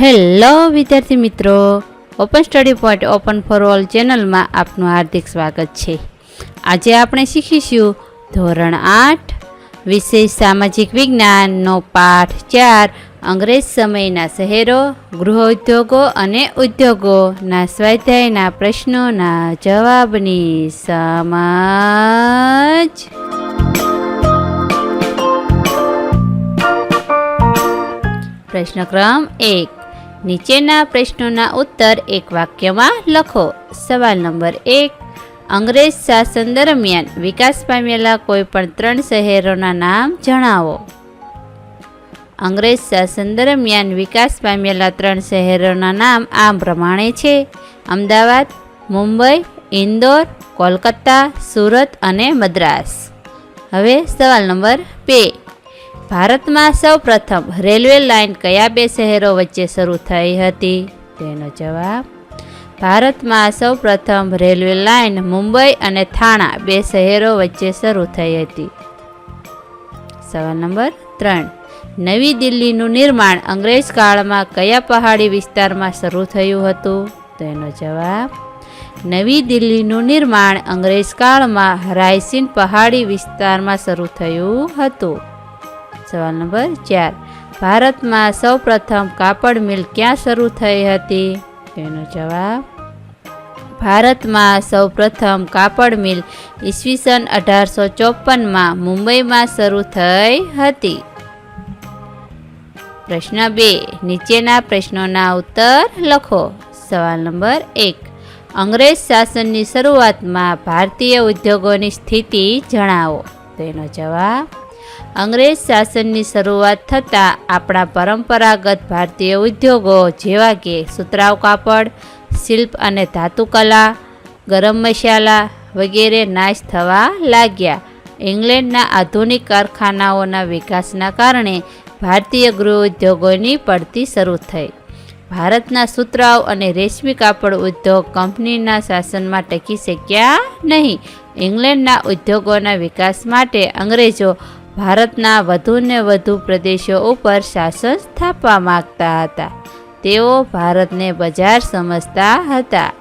Hello વિદ્યાર્થી મિત્રો. Open study point open for all ચેનલમાં આપનું હાર્દિક સ્વાગત છે. આજે આપણે શીખીશું ધોરણ આઠ, વિશેષ સામાજિક વિજ્ઞાનનો પાઠ ચાર, અંગ્રેજ સમયના શહેરો, ગૃહ ઉદ્યોગો અને ઉદ્યોગોના સ્વાધ્યાયના પ્રશ્નોના જવાબની સમજ. પ્રશ્ન ક્રમ એક. નીચેના પ્રશ્નોના ઉત્તર એક વાક્યમાં લખો. સવાલ નંબર એક, અંગ્રેજ શાસન દરમિયાન વિકાસ પામેલા કોઈ પણ ત્રણ શહેરોના નામ જણાવો. અંગ્રેજ શાસન દરમિયાન વિકાસ પામેલા ત્રણ શહેરોના નામ આ પ્રમાણે છે. અમદાવાદ, મુંબઈ, ઇન્દોર, કોલકાતા, સુરત અને મદ્રાસ. હવે સવાલ નંબર બે. ભારતમાં સૌપ્રથમ રેલવે લાઇન કયા બે શહેરો વચ્ચે શરૂ થઈ હતી? તેનો જવાબ, ભારતમાં સૌપ્રથમ રેલવે લાઇન મુંબઈ અને થાણા બે શહેરો વચ્ચે શરૂ થઈ હતી. સવાલ નંબર ત્રણ, નવી દિલ્હીનું નિર્માણ અંગ્રેજ કાળમાં કયા પહાડી વિસ્તારમાં શરૂ થયું હતું? તેનો જવાબ, નવી દિલ્હીનું નિર્માણ અંગ્રેજ કાળમાં રાયસીન પહાડી વિસ્તારમાં શરૂ થયું હતું. સવાલ નંબર ચાર. ભારતમાં સૌપ્રથમ કાપડ મિલ ક્યાં શરૂ થઈ હતી? તેનો જવાબ? ભારતમાં સૌપ્રથમ કાપડ મિલ ઈસવીસન અઢારસો ચોપનમાં મુંબઈમાં શરૂ થઈ હતી. પ્રશ્ન બે, નીચેના પ્રશ્નોના ઉત્તર લખો. સવાલ નંબર એક, અંગ્રેજ શાસનની શરૂઆતમાં ભારતીય ઉદ્યોગોની સ્થિતિ જણાવો. તેનો જવાબ? અંગ્રેજ શાસનની શરૂઆત થતાં આપણા પરંપરાગત ભારતીય ઉદ્યોગો જેવા કે સુતરાવ કાપડ, શિલ્પ અને ધાતુકલા ગરમ મસાલા વગેરે નાશ થવા લાગ્યા. ઇંગ્લેન્ડના આધુનિક કારખાનાઓના વિકાસના કારણે ભારતીય ગૃહ ઉદ્યોગોની પડતી શરૂ થઈ. ભારતના સુતરાવ અને રેશમી કાપડ ઉદ્યોગ કંપનીના શાસનમાં ટકી શક્યા નહીં. ઇંગ્લેન્ડના ઉદ્યોગોના વિકાસ માટે અંગ્રેજો ભારતના વધુને વધુ પ્રદેશો ઉપર શાસન સ્થાપવા માગતા હતા. તેઓ ભારતને બજાર સમજતા હતા.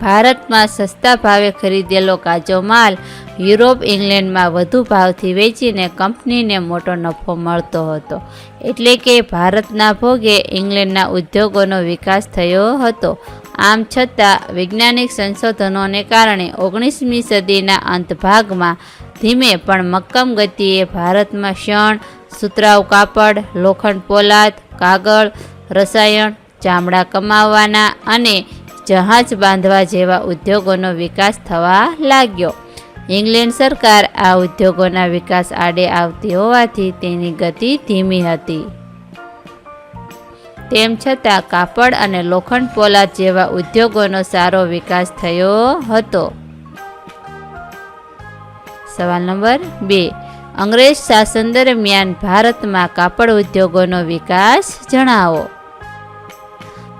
ભારતમાં સસ્તા ભાવે ખરીદેલો કાચો માલ યુરોપ, ઇંગ્લેન્ડમાં વધુ ભાવથી વેચીને કંપનીને મોટો નફો મળતો હતો. એટલે કે ભારતના ભોગે ઇંગ્લેન્ડના ઉદ્યોગોનો વિકાસ થયો હતો. આમ છતાં, વૈજ્ઞાનિક સંશોધનોને કારણે ઓગણીસમી સદીના અંત ભાગમાં ધીમે પણ મક્કમ ગતિએ ભારતમાં શણ, સુતરાઉ કાપડ, લોખંડ પોલાદ, કાગળ, રસાયણ, ચામડા કમાવવાના અને જહાજ બાંધવા જેવા ઉદ્યોગોનો વિકાસ થવા લાગ્યો. ઇંગ્લેન્ડ સરકાર આ ઉદ્યોગોના વિકાસ આડે આવતી હોવાથી તેની ગતિ ધીમી હતી. તેમ છતાં કાપડ અને લોખંડ પોલાદ જેવા ઉદ્યોગોનો સારો વિકાસ થયો હતો. સવાલ નંબર બે. અંગ્રેજ શાસન દરમિયાન ભારતમાં કાપડ ઉદ્યોગોનો વિકાસ જણાવો.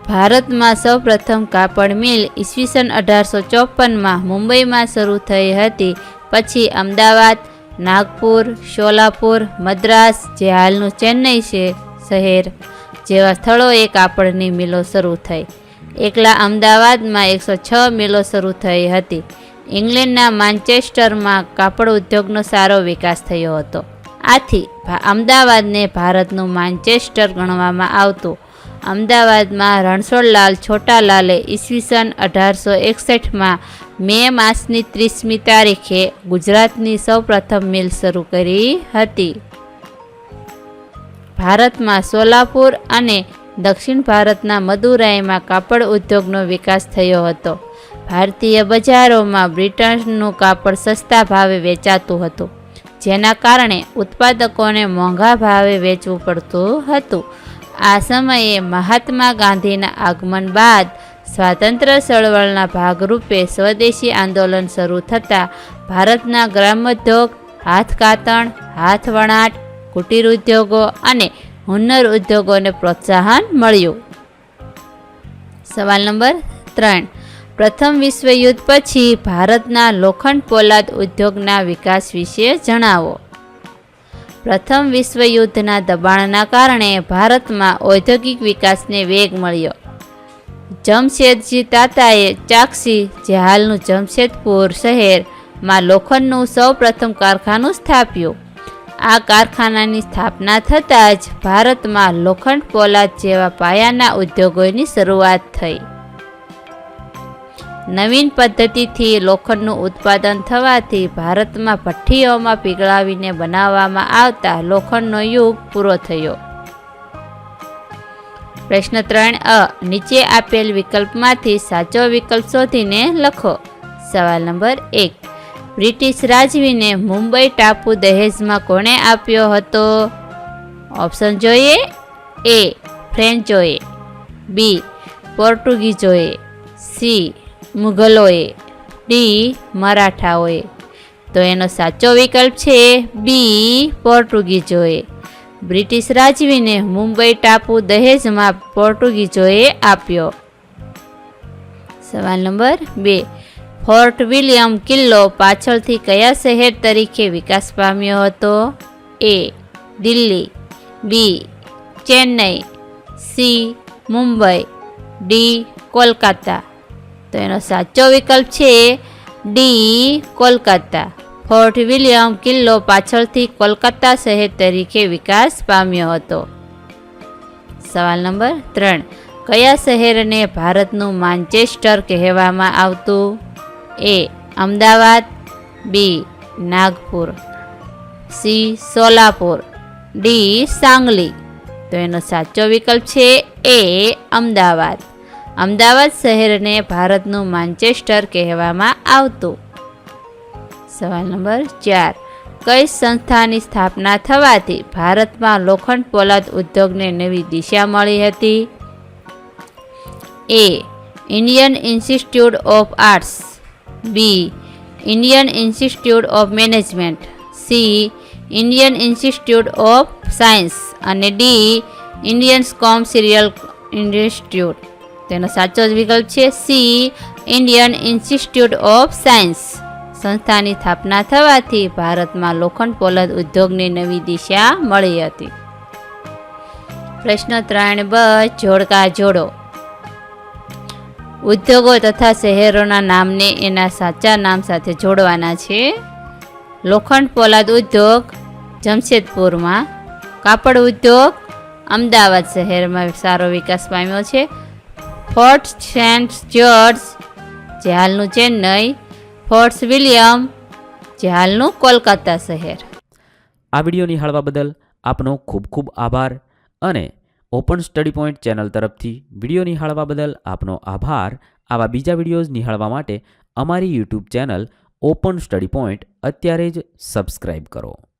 ભારતમાં સૌપ્રથમ કાપડ મિલ ઈસવીસન અઢારસો ચોપનમાં મુંબઈમાં શરૂ થઈ હતી. પછી અમદાવાદ, નાગપુર, શોલાપુર, મદ્રાસ જે હાલનું ચેન્નઈ છે શહેર જેવા સ્થળોએ કાપડની મિલો શરૂ થઈ. એકલા અમદાવાદમાં એકસો છ મિલો શરૂ થઈ હતી. ઇંગ્લેન્ડના માન્ચેસ્ટરમાં કાપડ ઉદ્યોગનો સારો વિકાસ થયો હતો. આથી અમદાવાદને ભારતનું માન્ચેસ્ટર ગણવામાં આવતું. અમદાવાદમાં રણછોડલાલ છોટાલાલે ઈસવીસન અઢારસો એકસઠમાં મે માસની ત્રીસમી તારીખે ગુજરાતની સૌપ્રથમ મિલ શરૂ કરી હતી. ભારતમાં સોલાપુર અને દક્ષિણ ભારતના મદુરાઈમાં કાપડ ઉદ્યોગનો વિકાસ થયો હતો. ભારતીય બજારોમાં બ્રિટનનું કાપડ સસ્તા ભાવે વેચાતું હતું, જેના કારણે ઉત્પાદકોને મોંઘા ભાવે વેચવું પડતું હતું. આ સમયે મહાત્મા ગાંધીના આગમન બાદ સ્વાતંત્ર્ય ચળવળના ભાગરૂપે સ્વદેશી આંદોલન શરૂ થતાં ભારતના ગ્રામોદ્યોગ હાથકાતણ હાથવણાટ કુટીર ઉદ્યોગો અને હુન્નર ઉદ્યોગોને પ્રોત્સાહન મળ્યું. સવાલ નંબર ત્રણ. પ્રથમ વિશ્વયુદ્ધ પછી ભારતના લોખંડ પોલાદ ઉદ્યોગના વિકાસ વિશે જણાવો. પ્રથમ વિશ્વયુદ્ધના દબાણના કારણે ભારતમાં ઔદ્યોગિક વિકાસને વેગ મળ્યો. જમશેદજી તાતાએ ચાક્ષી જે હાલનું જમશેદપુર શહેરમાં લોખંડનું સૌપ્રથમ કારખાનું સ્થાપ્યું. આ કારખાનાની સ્થાપના થતાં જ ભારતમાં લોખંડ પોલાદ જેવા પાયાના ઉદ્યોગોની શરૂઆત થઈ. નવીન પદ્ધતિથી લોખંડનું ઉત્પાદન થવાથી ભારતમાં ભઠ્ઠીઓમાં પીગળાવીને બનાવવામાં આવતા લોખંડનો યુગ પૂરો થયો. પ્રશ્ન ત્રણ અ, નીચે આપેલ વિકલ્પમાંથી સાચો વિકલ્પ શોધીને લખો. સવાલ નંબર એક, બ્રિટિશ રાજવીને મુંબઈ ટાપુ દહેજમાં કોણે આપ્યો હતો? ઓપ્શન જોઈએ. એ, ફ્રેન્ચોએ. બી, પોર્ટુગીઝોએ. સી મુઘલોએ ડી મરાઠાઓએ. તો એનો સાચો વિકલ્પ છે બી પોર્ટુગીઝોએ. બ્રિટિશ રાજવીને મુંબઈ ટાપુ દહેજમાં પોર્ટુગીઝોએ આપ્યો. સવાલ નંબર બે. ફોર્ટ વિલિયમ કિલ્લો પાછળથી કયા શહેર તરીકે વિકાસ પામ્યો હતો? A. Delhi. B. Chennai. C. Mumbai. D. Kolkata. તો એનો સાચો વિકલ્પ છે ડી, કોલકાતા. ફોર્ટ વિલિયમ કિલ્લો પાછળથી કોલકાતા શહેર તરીકે વિકાસ પામ્યો હતો. સવાલ નંબર ત્રણ. કયા શહેરને ભારતનું માન્ચેસ્ટર કહેવામાં આવતું? A, Ahmedabad. B, Nagpur. C, Solapur. D, Sangli. તો એનો સાચો વિકલ્પ છે એ, અમદાવાદ. અમદાવાદ શહેરને ભારતનું માન્ચેસ્ટર કહેવામાં આવતું. સવાલ નંબર ચાર. કઈ સંસ્થાની સ્થાપના થવાથી ભારતમાં લોખંડ પોલાદ ઉદ્યોગને નવી દિશા મળી હતી? A. Indian institute of arts. B. Indian institute of management. C. Indian institute of science. અને ડી. Indian commercial institute. તેનો સાચો જ વિકલ્પ છે C Indian institute of science સંસ્થાની સ્થાપના થવાથી ભારતમાં લોખંડ પોલદ ઉદ્યોગની નવી દિશા મળી હતી. પ્રશ્ન ત્રણ બ, જોડકા જોડો. ઉદ્યોગો તથા શહેરોના નામને એના સાચા નામ સાથે જોડવાના છે. લોખંડ પોલાદ ઉદ્યોગ, જમશેદપુરમાં. કાપડ ઉદ્યોગ, અમદાવાદ શહેરમાં સારો વિકાસ પામ્યો છે. ફોર્ટ સેન્ટ જ્યોર્જ જે હાલનું ચેન્નઈ ફોર્ટ્સ વિલિયમ જે હાલનું કોલકાતા શહેર. આ વીડિયો નિહાળવા બદલ આપનો ખૂબ ખૂબ આભાર અને ઓપન સ્ટડી પોઈન્ટ ચેનલ તરફથી વીડિયો નિહાળવા બદલ આપનો આભાર. આવા બીજા વિડીયોઝ નિહાળવા માટે અમારી YouTube channel open study point અત્યારે જ સબસ્ક્રાઈબ કરો.